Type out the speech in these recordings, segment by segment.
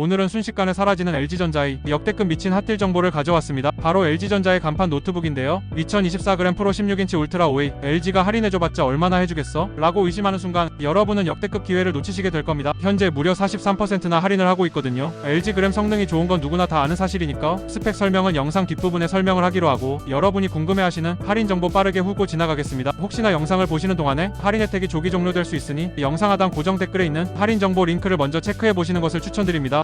오늘은 순식간에 사라지는 LG전자의 역대급 미친 핫딜 정보를 가져왔습니다. 바로 LG전자의 간판 노트북인데요. 2024g 프로 16인치 울트라 5의 LG가 할인해줘봤자 얼마나 해주겠어? 라고 의심하는 순간 여러분은 역대급 기회를 놓치시게 될 겁니다. 현재 무려 43%나 할인을 하고 있거든요. LG 그램 성능이 좋은 건 누구나 다 아는 사실이니까 스펙 설명은 영상 뒷부분에 설명을 하기로 하고 여러분이 궁금해하시는 할인 정보 빠르게 후고 지나가겠습니다. 혹시나 영상을 보시는 동안에 할인 혜택이 조기 종료될 수 있으니 영상 하단 고정 댓글에 있는 할인 정보 링크를 먼저 체크해 보시는 것을 추천드립니다.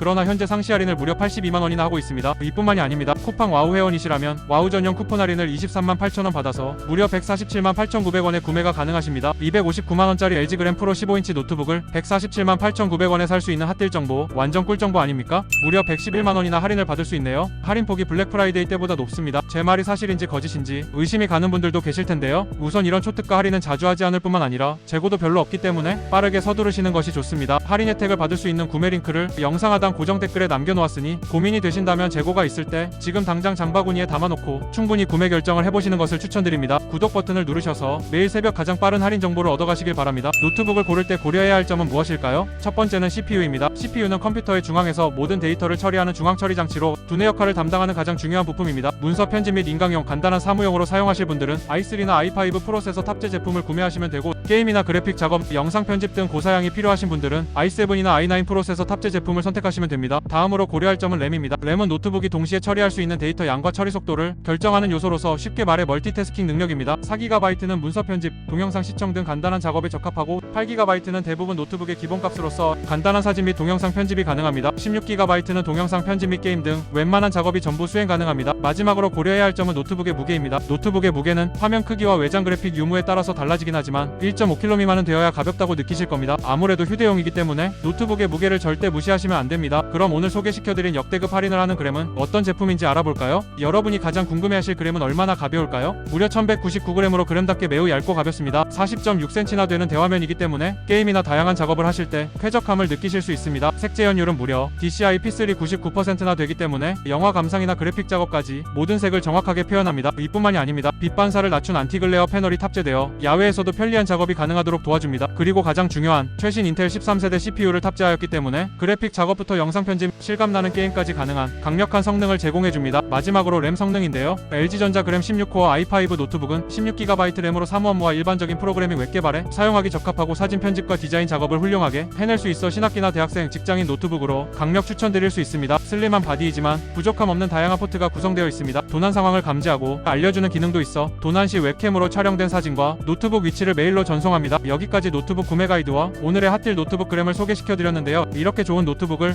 그러나 현재 상시 할인을 무려 82만 원이나 하고 있습니다. 이뿐만이 아닙니다. 쿠팡 와우 회원이시라면 와우 전용 쿠폰 할인을 23만 8천 원 받아서 무려 147만 8,900원에 구매가 가능하십니다. 259만 원짜리 LG 그램 프로 15인치 노트북을 147만 8,900원에 살 수 있는 핫딜 정보 완전 꿀 정보 아닙니까? 무려 111만 원이나 할인을 받을 수 있네요. 할인폭이 블랙 프라이데이 때보다 높습니다. 제 말이 사실인지 거짓인지 의심이 가는 분들도 계실 텐데요. 우선 이런 초특가 할인은 자주 하지 않을 뿐만 아니라 재고도 별로 없기 때문에 빠르게 서두르시는 것이 좋습니다. 할인 혜택을 받을 수 있는 구매 링크를 영상 하단 고정 댓글에 남겨놓았으니 고민이 되신다면 재고가 있을 때 지금 당장 장바구니에 담아놓고 충분히 구매 결정을 해보시는 것을 추천드립니다. 구독 버튼을 누르셔서 매일 새벽 가장 빠른 할인 정보를 얻어가시길 바랍니다. 노트북을 고를 때 고려해야 할 점은 무엇일까요? 첫 번째는 CPU입니다. CPU는 컴퓨터의 중앙에서 모든 데이터를 처리하는 중앙 처리 장치로 두뇌 역할을 담당하는 가장 중요한 부품입니다. 문서 편집 및 인강용 간단한 사무용으로 사용하실 분들은 i3나 i5 프로세서 탑재 제품을 구매하시면 되고 게임이나 그래픽 작업, 영상 편집 등 고사양이 필요하신 분들은 i7이나 i9 프로세서 탑재 제품을 선택하시면 됩니다. 다음으로 고려할 점은 램입니다. 램은 노트북이 동시에 처리할 수 있는 데이터 양과 처리 속도를 결정하는 요소로서 쉽게 말해 멀티태스킹 능력입니다. 4GB는 문서 편집, 동영상 시청 등 간단한 작업에 적합하고 8GB는 대부분 노트북의 기본값으로서 간단한 사진 및 동영상 편집이 가능합니다. 16GB는 동영상 편집 및 게임 등 웬만한 작업이 전부 수행 가능합니다. 마지막으로 고려해야 할 점은 노트북의 무게입니다. 노트북의 무게는 화면 크기와 외장 그래픽 유무에 따라서 달라지긴 하지만 1.5kg 미만은 되어야 가볍다고 느끼실 겁니다. 아무래도 휴대용이기 때문에 노트북의 무게를 절대 무시하시면 안 됩니다. 그럼 오늘 소개시켜드린 역대급 할인을 하는 그램은 어떤 제품인지 알아볼까요? 여러분이 가장 궁금해하실 그램은 얼마나 가벼울까요? 무려 1199g으로 그램답게 매우 얇고 가볍습니다. 40.6cm나 되는 대화면이기 때문에 게임이나 다양한 작업을 하실 때 쾌적함을 느끼실 수 있습니다. 색재 연율은 무려 DCI P3 99%나 되기 때문에 영화 감상이나 그래픽 작업까지 모든 색을 정확하게 표현합니다. 이뿐만이 아닙니다. 빛 반사를 낮춘 안티글레어 패널이 탑재되어 야외에서도 편리한 작업이 가능하도록 도와줍니다. 그리고 가장 중요한 최신 인텔 13세대 CPU를 탑재하였기 때문에 그래픽 작업부터 영상 편집, 실감나는 게임까지 가능한 강력한 성능을 제공해줍니다. 마지막으로 램 성능인데요. LG전자 그램 16코어 i5 노트북은 16GB 램으로 사무업무와 일반적인 프로그래밍 웹 개발에 사용하기 적합하고 사진 편집과 디자인 작업을 훌륭하게 해낼 수 있어 신학기나 대학생, 직장인 노트북으로 강력 추천드릴 수 있습니다. 슬림한 바디이지만 부족함 없는 다양한 포트가 구성되어 있습니다. 도난 상황을 감지하고 알려주는 기능도 있어 도난 시 웹캠으로 촬영된 사진과 노트북 위치를 메일로 전송합니다. 여기까지 노트북 구매 가이드와 오늘의 핫딜 노트북 그램을 소개시켜드렸는데요. 이렇게 좋은 노트북을